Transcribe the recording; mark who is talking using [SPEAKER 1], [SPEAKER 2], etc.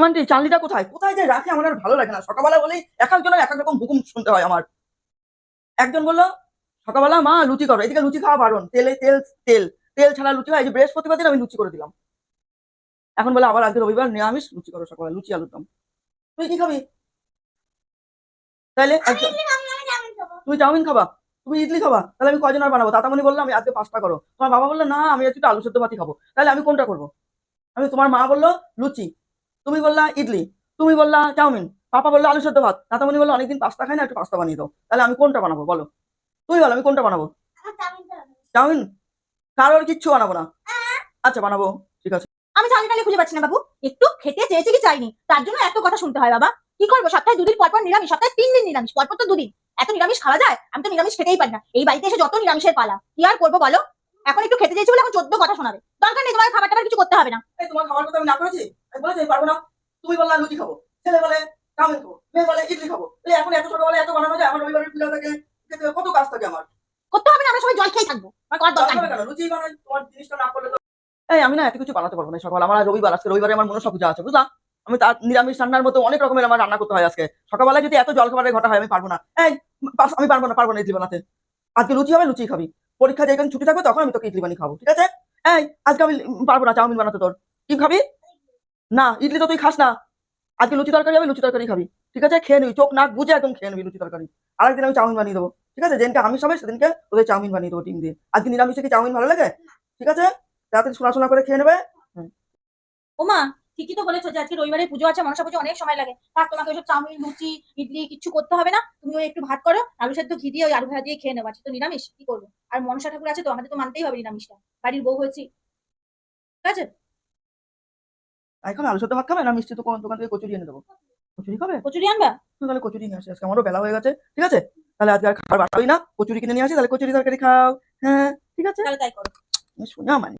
[SPEAKER 1] হেমান্তি চালনিটা কোথায়? কোথায় যে রাখে আমার আর ভালো লাগে না। সকালবেলা বলেই এক একজনের এক এক রকম হুকুম শুনতে হয় আমার। একজন বলল, সকালবেলা মা লুচি করো। এদিকে লুচি খাওয়া বারণ। তেলে তেল তেল। তেল ছাড়া লুচি হয়। যে বৃহস্পতিবার আমি লুচি করে দিলাম। এখন বলে, আবার আজকে রবিবার নিরামিষ লুচি করো সকালবেলা। লুচি আলুর দম। তুই কি খাবি? তাহলে তুমি চাউমিন খাবা? তুমি ইডলি খাবা? তাহলে আমি কজন আর বানাবো? তাতামনি বলল, আমি আজকে পাস্তা করো। তোমার বাবা বলল, না, আমি আজকে একটু আলু সেদ্ধ ভাতি খাব। তাহলে আমি কোনটা করব? আমি, তোমার মা বলল, লুচি। তুমি বললা ইডলি তুমি বললা চাউমিন পাপা বলল আলু সেদ্ধ ভাত তাতামনি বলল অনেকদিন পাস্তা খাই না একটু পাস্তা বানিয়ে দাও। তাহলে আমি কোনটা বানাবো বলো? তুমি বলো আমি কোনটা বানাবো? চাউমিন কারোর কিচ্ছু বানাবো না। আচ্ছা বানাবো। ঠিক আছে।
[SPEAKER 2] আমি টালি খুঁজে পাচ্ছি না বাবু। একটু খেতে চেয়েছি কি চাইনি। তার জন্য এত কথা শুনতে হয় বাবা। কি করব? সপ্তাহে দুদিন পর পর নিরামিষ সপ্তাহে তিন দিন নিরামিষ পর পর তো দুদিন। এত নিরামিষ খাওয়া যায়? আমি তো নিরামিষ খেতেই পারি না। এই বাড়িতে এসে যত নিরামিষের পালা। কি আর করব বলো? এখন একটু খেতে চেয়েছি বলে এখন চোদ্দ কথা শোনাবে। দরকার নেই তোমার খাবার টাবার কিছু করতে হবে না।
[SPEAKER 1] তোমার খাবার কথা আমি না করেছি? আমি বলেছি আমি পারব না। তুমি বললা লুচি খাব। ছেলে বলে চাউমিন খাব। মেয়ে বলে ইডলি খাব। এই এখন এত ছোটবেলা এত বানানো যায় আমার রবিবারের পূজা থাকে কত কাজ থাকে আমার।
[SPEAKER 2] করতে হবে না আমরা সবাই জল খেয়ে থাকব। আমার দরকার
[SPEAKER 1] লুচি বানাই তোমার জিনিসটা না করলে তো এই আমি না এত কিছু বানাতে পারব না সকাল। আমার রবিবার আজকে রবিবারে আমার মনসা পূজা আছে বুঝলা? আমি তার নিরামিষ রান্নার মতো অনেক রকমের আমার রান্না করতে হয় আজকে। সকালবেলা যদি এত জল খাবারের ঘটা হয় আমি পারব না। এই আমি পারব না পারব না ইডলি বানাতে। আজকে লুচি হবে লুচি খাবি। পরীক্ষা যেখানে ছুটি থাকবে তখন আমি তোকে ইডলি বানিয়ে খাব ঠিক আছে? এই আজকে আমি পারব না চাউমিন বানাতে তোর। কি খাবি? না, ইডলি তো তুই খাস না। আজকে লুচি তরকারি হবে, লুচি তরকারি খাবি। ঠিক আছে, খেয়ে নিবি, চোখ, নাক বুঝে একদম খেয়ে নিবি লুচি তরকারি। আরেকদিন আমি চাউমিন বানিয়ে দেবো। ঠিক আছে, যেদিনকে আমিষ হবে সেদিনকে তোদের চাউমিন বানিয়ে দেবো ডিম দিয়ে। আজকে নিরামিষে কি চাউমিন ভালো লাগে? ঠিক আছে? রাতে শোনা শোনা করে খেয়ে নেবে।
[SPEAKER 2] ওমা, ঠিকই তো বলেছ যে আজকে রবিবারে পুজো আছে, মনসা পুজো অনেক সময় লাগে। থাক, তোমাকে ওইসব চাউমিন, লুচি, ইডলি কিছু করতে হবে না। তুমি ওই একটু ভাত করো, আলু সেদ্ধ, ঘি দিয়ে ওই আলু ভাজা দিয়ে খেয়ে নেব আজকে তো নিরামিষ, কি করব? আর মনসা ঠাকুর আছে তো, আমাদের তো মানতেই হবে নিরামিষটা। বাড়ির বউ হয়েছি। ঠিক আছে?
[SPEAKER 1] এখন আলু সেদ্ধ ভাত খাবে? না মিষ্টি তো কোন দোকান থেকে কচুরি এনে দেবো। কচুরি খাবে?
[SPEAKER 2] কচুরি আনবা?
[SPEAKER 1] তাহলে কচুরি নিয়ে আসি। আজকে আমারও বেলা হয়ে গেছে ঠিক আছে? তাহলে আজকে আর খাবার বাড়াবি না। কচুরি কিনে নিয়ে আসি তাহলে কচুরি তরকারি খাও। হ্যাঁ ঠিক আছে?
[SPEAKER 2] তাহলে তাই করো।
[SPEAKER 1] শোনা মানে